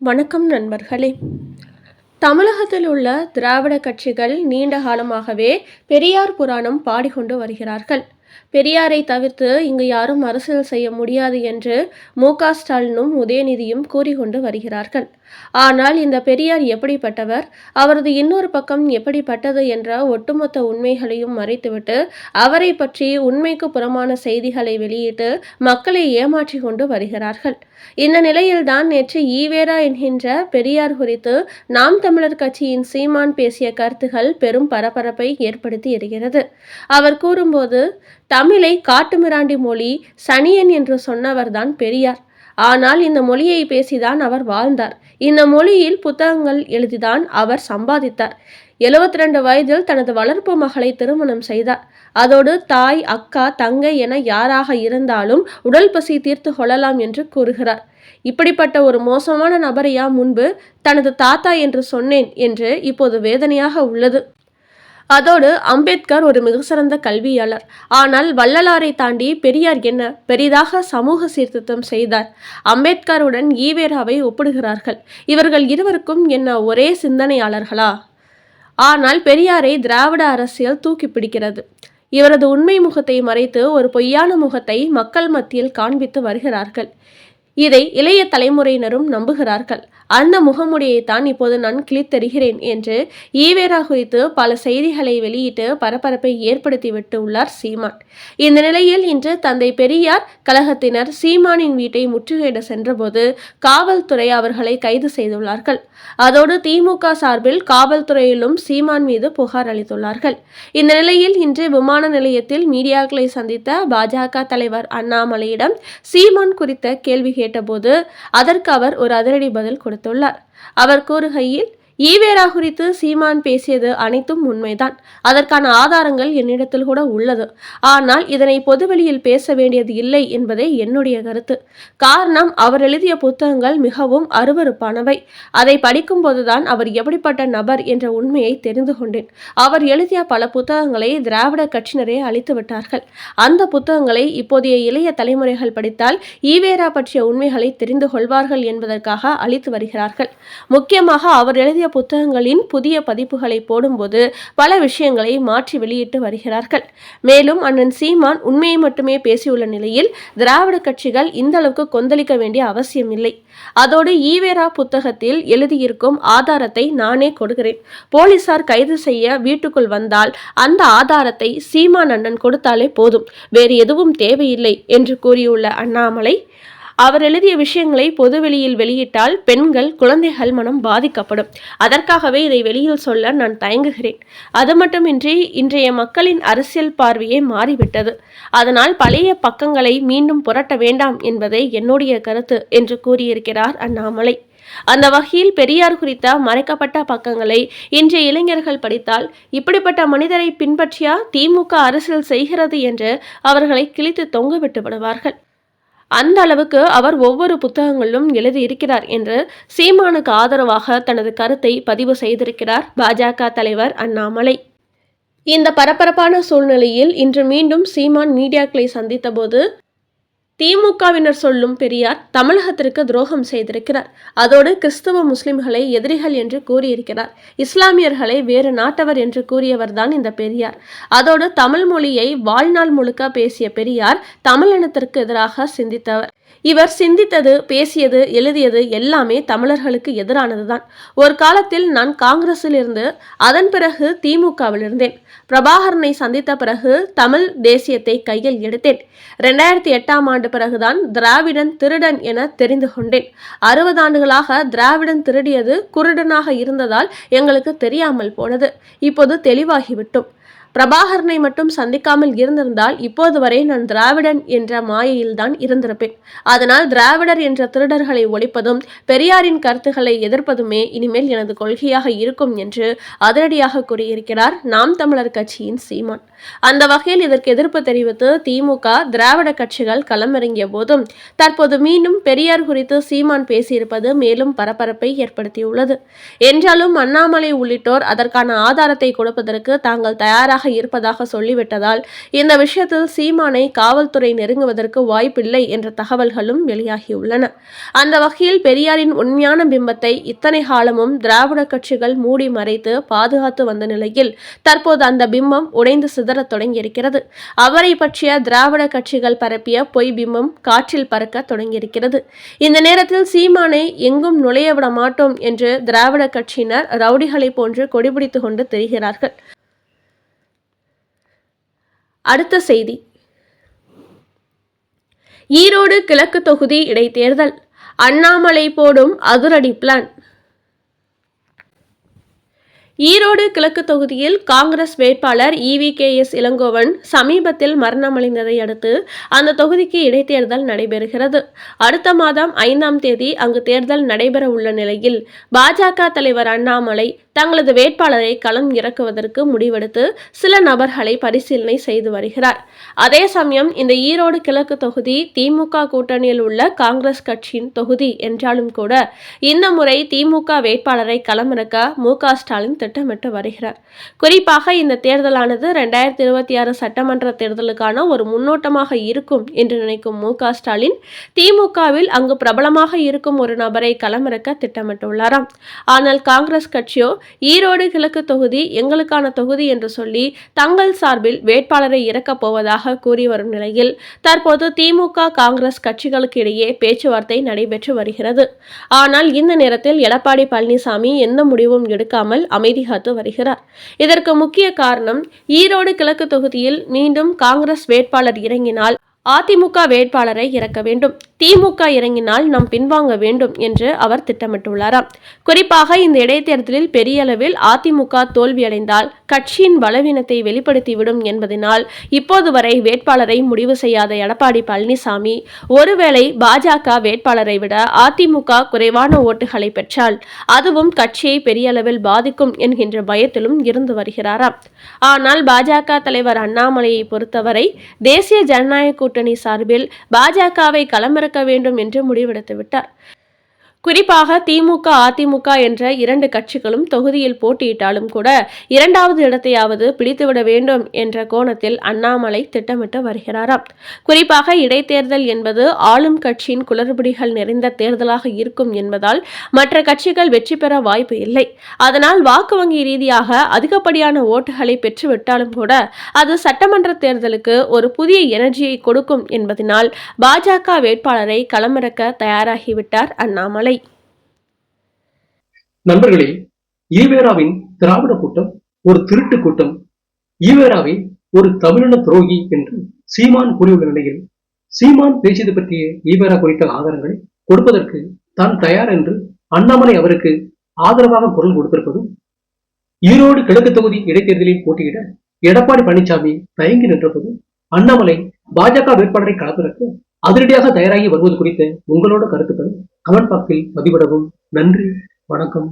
வணக்கம் நண்பர்களே. தமிழகத்தில் உள்ள திராவிட கட்சிகள் நீண்ட காலமாகவே பெரியார் புராணம் பாடிக்கொண்டு வருகிறார்கள். பெரியாரை தவிர்த்து இங்கு யாரும் அரசியல் செய்ய முடியாது என்று மு. க. ஸ்டாலினும் உதயநிதியும் கூறிக்கொண்டு வருகிறார்கள். ஆனால் இந்த பெரியார் எப்படிப்பட்டவர்? அவரது இன்னொரு பக்கம் எப்படிப்பட்டது என்ற ஒட்டுமொத்த உண்மைகளையும் மறைத்துவிட்டு அவரை பற்றி உண்மைக்கு புறமான செய்திகளை வெளியிட்டு மக்களை ஏமாற்றி கொண்டு வருகிறார்கள். இந்த நிலையில்தான் நேற்று ஈவேரா என்கின்ற பெரியார் குறித்து நாம் தமிழர் கட்சியின் சீமான் பேசிய கருத்துகள் பெரும் பரபரப்பை ஏற்படுத்தி இருக்கிறது. அவர் கூறும்போது தமிழை காட்டுமிராண்டி மொழி சனியன் என்று சொன்னவர்தான் பெரியார். ஆனால் இந்த மொழியை பேசிதான் அவர் வாழ்ந்தார். இந்த மொழியில் புத்தகங்கள் எழுதிதான் அவர் சம்பாதித்தார். எழுபத்தி ரெண்டு வயதில் தனது வளர்ப்பு மகளை திருமணம் செய்தார். அதோடு தாய் அக்கா தங்கை என யாராக இருந்தாலும் உடல் பசி தீர்த்து கொள்ளலாம் என்று கூறுகிறார். இப்படிப்பட்ட ஒரு மோசமான நபரையா முன்பு தனது தாத்தா என்று சொன்னேன் என்று இப்போது வேதனையாக உள்ளது. அதோடு அம்பேத்கர் ஒரு மிகச்சிறந்த கல்வியாளர். ஆனால் வள்ளலாரை தாண்டி பெரியார் என்ன பெரிதாக சமூக சீர்திருத்தம் செய்தார். அம்பேத்கருடன் ஈவேராவை ஒப்பிடுகிறார்கள். இவர்கள் இருவருக்கும் என்ன ஒரே சிந்தனையாளர்களா? ஆனால் பெரியாரை திராவிட அரசியல் தூக்கி பிடிக்கிறது. இவரது உண்மை முகத்தை மறைத்து ஒரு பொய்யான முகத்தை மக்கள் மத்தியில் காண்பித்து வருகிறார்கள். இதை இளைய தலைமுறையினரும் நம்புகிறார்கள். அந்த முகமுடியைத்தான் இப்போது நான் கிழித்தருகிறேன் என்று ஈவேரா குறித்து பல செய்திகளை வெளியிட்டு பரபரப்பை ஏற்படுத்திவிட்டு உள்ளார் சீமான். இந்த நிலையில் இன்று தந்தை பெரியார் கழகத்தினர் சீமானின் வீட்டை முற்றுகையிட சென்றபோது காவல்துறை அவர்களை கைது செய்துள்ளார்கள். அதோடு திமுக சார்பில் காவல்துறையிலும் சீமான் மீது புகார் அளித்துள்ளார்கள். இந்த நிலையில் இன்று விமான நிலையத்தில் மீடியாக்களை சந்தித்த பாஜக தலைவர் அண்ணாமலையிடம் சீமான் குறித்த கேள்வி கேட்டபோது அதற்கு அவர் ஒரு அதிரடி பதில் கொடுத்தார். தெரிவித்துள்ளார் அவர் கூறுகையில் ஈவேரா குறித்து சீமான் பேசியது அனைத்தும் உண்மைதான். அதற்கான ஆதாரங்கள் என்னிடத்தில் கூட உள்ளது. ஆனால் இதனை பொதுவெளியில் பேச வேண்டியது இல்லை என்பதே என்னுடைய கருத்து. காரணம் அவர் எழுதிய புத்தகங்கள் மிகவும் அருவறுப்பானவை அதை படிக்கும்போதுதான் அவர் எப்படிப்பட்ட நபர் என்ற உண்மையை தெரிந்து கொண்டேன். அவர் எழுதிய பல புத்தகங்களை திராவிட கட்சியினரே அழித்து விட்டார்கள். அந்த புத்தகங்களை இப்போதைய இளைய தலைமுறைகள் படித்தால் ஈவேரா பற்றிய உண்மைகளை தெரிந்து கொள்வார்கள் என்பதற்காக அழித்து வருகிறார்கள். முக்கியமாக அவர் எழுதிய புத்தகங்களின் புதிய பதிப்புகளை போடும்போது பல விஷயங்களை மாற்றி வெளியிட்டு வருகிறார்கள். மேலும் அண்ணன் சீமான் உண்மையை மட்டுமே பேசியுள்ள நிலையில் திராவிட கட்சிகள் இந்த அளவுக்கு கொந்தளிக்க வேண்டிய அவசியம் இல்லை. அதோடு ஈவேரா புத்தகத்தில் எழுதியிருக்கும் ஆதாரத்தை நானே கொடுக்கிறேன். போலீசார் கைது செய்ய வீட்டுக்குள் வந்தால் அந்த ஆதாரத்தை சீமான் அண்ணன் கொடுத்தாலே போதும். வேறு எதுவும் தேவையில்லை என்று கூறியுள்ள அண்ணாமலை அவர் எழுதிய விஷயங்களை பொதுவெளியில் வெளியிட்டால் பெண்கள் குழந்தைகள் மனம் பாதிக்கப்படும். அதற்காகவே இதை வெளியில் சொல்ல நான் தயங்குகிறேன். அது மட்டுமின்றி இன்றைய மக்களின் அரசியல் பார்வையே மாறிவிட்டது. அதனால் பழைய பக்கங்களை மீண்டும் புரட்ட வேண்டாம் என்பதே என்னுடைய கருத்து என்று கூறியிருக்கிறார் அண்ணாமலை. அந்த வகையில் பெரியார் குறித்த மறைக்கப்பட்ட பக்கங்களை இன்றைய இளைஞர்கள் படித்தால் இப்படிப்பட்ட மனிதரை பின்பற்றியா திமுக அரசியல் செய்கிறது என்று அவர்களை கிழித்து தொங்கவிட்டு விடுவார்கள். அந்த அளவுக்கு அவர் ஒவ்வொரு புத்தகங்களிலும் எழுதியிருக்கிறார் என்று சீமானுக்கு ஆதரவாக தனது கருத்தை பதிவு செய்திருக்கிறார் பாஜக தலைவர் அண்ணாமலை. இந்த பரபரப்பான சூழ்நிலையில் இன்று மீண்டும் சீமான் மீடியாக்களை சந்தித்தபோது திமுகவினர் சொல்லும் பெரியார் தமிழகத்திற்கு துரோகம் செய்திருக்கிறார். அதோடு கிறிஸ்தவ முஸ்லிம்களை எதிரிகள் என்று கூறியிருக்கிறார். இஸ்லாமியர்களை வேறு நாட்டவர் என்று கூறியவர்தான் இந்த பெரியார். அதோடு தமிழ் மொழியை வாழ்நாள் முழுக்க பேசிய பெரியார் தமிழினத்திற்கு எதிராக சிந்தித்தவர். இவர் சிந்தித்தது பேசியது எழுதியது எல்லாமே தமிழர்களுக்கு எதிரானதுதான். ஒரு காலத்தில் நான் காங்கிரஸில் இருந்து அதன் பிறகு திமுகவில் இருந்தேன். பிரபாகரனை சந்தித்த பிறகு தமிழ் தேசியத்தை கையில் எடுத்தேன். ரெண்டாயிரத்தி எட்டாம் ஆண்டு பிறகுதான் திராவிடன் திருடன் என தெரிந்து கொண்டேன். அறுபது ஆண்டுகளாக திராவிடன் திருடியது குருடனாக இருந்ததால் எங்களுக்கு தெரியாமல் போனது. இப்போது தெளிவாகிவிட்டோம். பிரபாகரனை மட்டும் சந்திக்காமல் இருந்திருந்தால் இப்போது வரை நான் திராவிடன் என்ற மாயையில்தான் இருந்திருப்பேன். அதனால் திராவிடர் என்ற திருடர்களை ஒழிப்பதும் பெரியாரின் கருத்துக்களை எதிர்ப்பதுமே இனிமேல் எனது கொள்கையாக இருக்கும் என்று அதிரடியாக கூறியிருக்கிறார் நாம் தமிழர் கட்சியின் சீமான். அந்த வகையில் இதற்கு எதிர்ப்பு தெரிவித்து திமுக திராவிட கட்சிகள் களமிறங்கிய போதும் தற்போது மீண்டும் பெரியார் குறித்து சீமான் பேசியிருப்பது மேலும் பரபரப்பை ஏற்படுத்தியுள்ளது. என்றாலும் அண்ணாமலை உள்ளிட்டோர் அதற்கான ஆதாரத்தை கொடுப்பதற்கு தாங்கள் தயாராக தயாராக இருப்பதாக சொல்லிவிட்டதால் இந்த விஷயத்தில் சீமானை காவல்துறை நெருங்குவதற்கு வாய்ப்பில்லை என்ற தகவல்களும் வெளியாகியுள்ளன. அந்த வகையில் பெரியாரின் உண்மையான பிம்பத்தை இத்தனை காலமும் திராவிட கட்சிகள் மூடி மறைத்து பாதுகாத்து வந்த நிலையில் தற்போது அந்த பிம்பம் உடைந்து சிதறத் தொடங்கியிருக்கிறது. அவரை பற்றிய திராவிட கட்சிகள் பரப்பிய பொய் பிம்பம் காற்றில் பறக்க தொடங்கியிருக்கிறது. இந்த நேரத்தில் சீமானை எங்கும் நுழைய விட மாட்டோம் என்று திராவிட கட்சியினர் ரவுடிகளை போன்று கொடிபிடித்து கொண்டு தெரிகிறார்கள். அடுத்த செய்தி. ஈரோடு கிழக்கு தொகுதி இடைத்தேர்தல். அண்ணாமலை போடும் அதிரடி பிளான். ஈரோடு கிழக்கு தொகுதியில் காங்கிரஸ் வேட்பாளர் இவி கே. எஸ். இளங்கோவன் சமீபத்தில் மரணமடைந்ததை அடுத்து அந்த தொகுதிக்கு இடைத்தேர்தல் நடைபெறுகிறது. அடுத்த மாதம் ஐந்தாம் தேதி அங்கு தேர்தல் நடைபெற உள்ள நிலையில் பாஜக தலைவர் அண்ணாமலை தங்களது வேட்பாளரை களம் இறக்குவதற்கு முடிவெடுத்து சில நபர்களை பரிசீலனை செய்து வருகிறார். அதே சமயம் இந்த ஈரோடு கிழக்கு தொகுதி திமுக கூட்டணியில் உள்ள காங்கிரஸ் கட்சியின் தொகுதி என்றாலும் கூட இந்த முறை திமுக வேட்பாளரை களமிறக்க மு. க. ஸ்டாலின் திட்டமிட்டு வருகிறார். குறிப்பாக இந்த தேர்தலானது ரெண்டாயிரத்தி இருபத்தி ஆறு சட்டமன்ற தேர்தலுக்கான ஒரு முன்னோட்டமாக இருக்கும் என்று நினைக்கும் மு. க. ஸ்டாலின் திமுகவில் அங்கு பிரபலமாக இருக்கும் ஒரு நபரை களமிறக்க திட்டமிட்டுள்ளாராம். ஆனால் காங்கிரஸ் கட்சியோ ஈரோடு கிழக்கு தொகுதி எங்களுக்கான தொகுதி என்று சொல்லி தங்கள் சார்பில் வேட்பாளரை இறக்கப் போவதாக கூறி வரும் நிலையில் தற்போது திமுக காங்கிரஸ் கட்சிகளுக்கு இடையே பேச்சுவார்த்தை நடைபெற்று வருகிறது. ஆனால் இந்த நேரத்தில் எடப்பாடி பழனிசாமி எந்த முடிவும் எடுக்காமல் அமைதி காத்து வருகிறார். இதற்கு முக்கிய காரணம் ஈரோடு கிழக்கு தொகுதியில் மீண்டும் காங்கிரஸ் வேட்பாளர் இறங்கினால் அதிமுக வேட்பாளரை இறக்க வேண்டும். திமுக இறங்கினால் நாம் பின்வாங்க வேண்டும் என்று அவர் திட்டமிட்டுள்ளாராம். குறிப்பாக இந்த இடைத்தேர்தலில் பெரிய அளவில் அதிமுக தோல்வியடைந்தால் கட்சியின் பலவீனத்தை வெளிப்படுத்திவிடும் என்பதனால் இப்போது வரை வேட்பாளரை முடிவு செய்யாத எடப்பாடி பழனிசாமி ஒருவேளை பாஜக வேட்பாளரை விட அதிமுக குறைவான ஓட்டுகளை பெற்றால் அதுவும் கட்சியை பெரிய அளவில் பாதிக்கும் என்கின்ற பயத்திலும் இருந்து வருகிறாராம். ஆனால் பாஜக தலைவர் அண்ணாமலையை பொறுத்தவரை தேசிய ஜனநாயக கூட்டணி சார்பில் பாஜகவை களமிறக்க வேண்டும் என்று முடிவெடுத்துவிட்டார். குறிப்பாக திமுக அதிமுக என்ற இரண்டு கட்சிகளும் தொகுதியில் போட்டியிட்டாலும் கூட இரண்டாவது இடத்தையாவது பிடித்துவிட வேண்டும் என்ற கோணத்தில் அண்ணாமலை திட்டமிட்டு வருகிறாராம். குறிப்பாக இடைத்தேர்தல் என்பது ஆளும் கட்சியின் குளறுபடிகள் நிறைந்த தேர்தலாக இருக்கும் என்பதால் மற்ற கட்சிகள் வெற்றி பெற வாய்ப்பு இல்லை. அதனால் வாக்கு வங்கி ரீதியாக அதிகப்படியான ஓட்டுகளை பெற்றுவிட்டாலும் கூட அது சட்டமன்ற தேர்தலுக்கு ஒரு புதிய எனர்ஜியை கொடுக்கும் என்பதனால் பாஜக வேட்பாளரை களமிறக்க தயாராகிவிட்டார் அண்ணாமலை. நண்பர்களே ஈவேராவின் திராவிட கூட்டம் ஒரு திருட்டு கூட்டம் ஈவேராவை ஒரு தமிழின துரோகி என்று சீமான் கூறியுள்ள நிலையில் சீமான் பேசியது பற்றிய ஈவேரா குறித்த ஆதாரங்களை கொடுப்பதற்கு தான் தயார் என்று அண்ணாமலை அவருக்கு ஆதரவாக குரல் கொடுத்திருப்பதும் ஈரோடு கிழக்கு தொகுதி இடைத்தேர்தலில் போட்டியிட எடப்பாடி பழனிசாமி தயங்கி நின்றபோது அண்ணாமலை பாஜக வேட்பாளரை களப்பிறக்க அதிரடியாக தயாராகி வருவது குறித்த உங்களோட கருத்துக்களை கமெண்ட் பாக்ஸில் பதிவிடவும். நன்றி. வணக்கம்.